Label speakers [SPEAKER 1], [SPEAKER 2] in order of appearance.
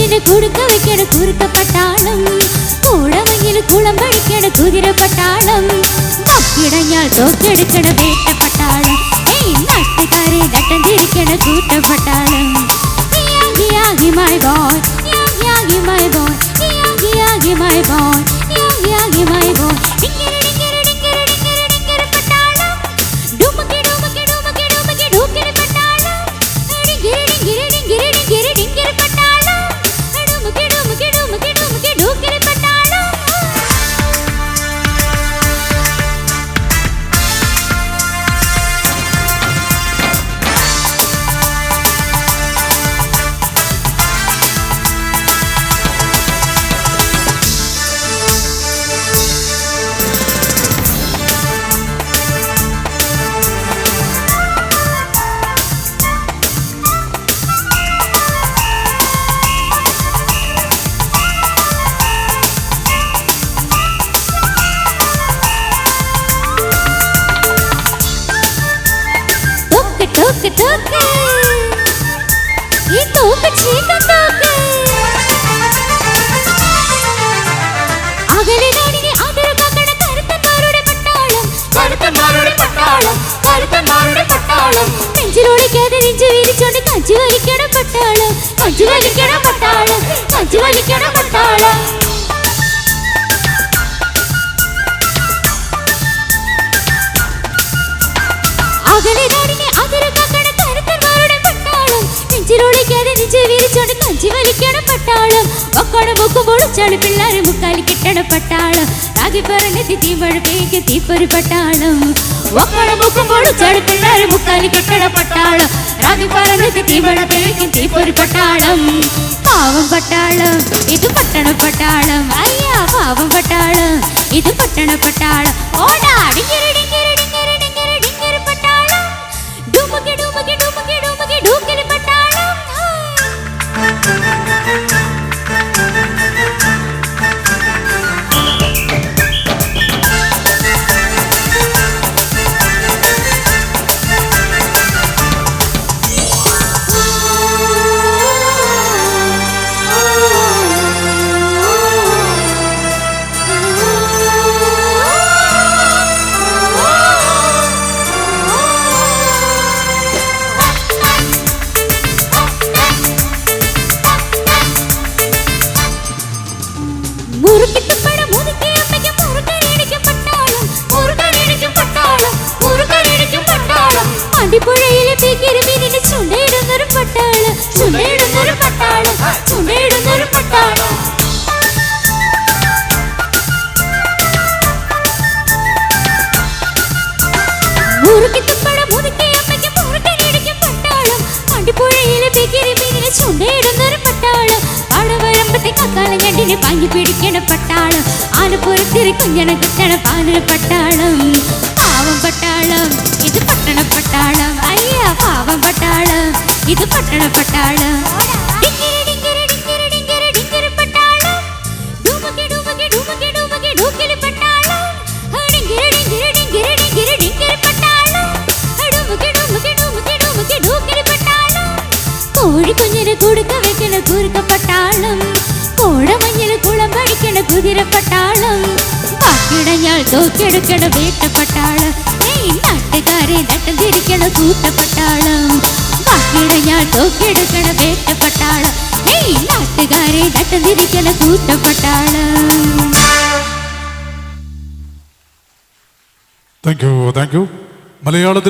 [SPEAKER 1] வாங்கினு குடுக்க வைக்கிற குறுக்க பட்டாளம் கூட வாங்கினு குளம்படிக்கிற குதிரை பட்டாளம் தப்பிடையால் தோக்கெடுக்கிற வேட்ட பட்டாளம் ஏய் நாட்டுக்காரே தட்டந்திருக்கிற கூட்ட பட்டாளம் Yagi, yagi, my boy. Yagi, yagi, டோக்கு இந்த உங்க சீக்க டோக்கு அகலே நாடினி அதிர கங்கண கருத்த மாருட பட்டாளம். கருத்த மாருட பட்டாளம். கருத்த மாருட பட்டாளம். நெஞ்சிலோட கேத நெஞ்சு விரிச்சோண்டு கஞ்சி வலிக்கட பட்டாளம். கஞ்சி வலிக்கட பட்டாளம். கஞ்சி வலிக்கட பட்டாளம். அகலே கஞ்சி விரிச்சோடு கஞ்சி வலிக்கணும் பட்டாளம் ஒக்கோட முக்கு முடிச்சாடு பிள்ளாரு முக்காலி கிட்டணும் பட்டாளம் ராகி பரங்கத்தி தீமழு பேய்க்கு தீப்பொறி பட்டாளம் ஒக்கோட முக்கு முடிச்சாடு பிள்ளாரு முக்காலி கிட்டணும் பட்டாளம் ராகி பரங்கத்தி தீமழு பேய்க்கு தீப்பொறி பட்டாளம் பாவம் பட்டாளம் இது பட்டண பட்டாளம் ஐயா பாவம் பட்டாளம் இது பட்டண பட்டாளம் Thank you. ഞണ്ടിന് പാങ്ങി പിടിക്കണ പട്ടാളം. ആനപ്പുറത്തിരി കുഞ്ഞണ കുത്തണ പാലിന് പട്ടാളം. പാവം പട്ടാളം ഇത് പട്ടണ പട്ടാളം. അയ്യ പാവം പട്ടാളം ഇത് പട്ടണ പട്ടാളം. കോഴിക്കുഞ്ഞിന് കുടുക്ക വെക്കണ കുറുക്കപ്പട്ടാളം. കോടമഞ്ഞിന് കുളം കഴിക്കണ കുതിരപ്പട്ടാളം. വാക്കിടഞ്ഞാൽ തോക്കിയെടുക്കണ വേട്ടപ്പട്ടാളം. ഏയ് നാട്ടുകാരെ നട്ടം തിരിക്കണ കൂട്ടപ്പട്ടാളം. വാക്കിടഞ്ഞാൽ തോക്കിയെടുക്കണ വേട്ടപ്പട്ടാളം. ഏയ് നാട്ടുകാരെ നട്ടം തിരിക്കണ കൂട്ടപ്പട്ടാളം.
[SPEAKER 2] താങ്ക് യു താങ്ക് യു മലയാളത്തിൽ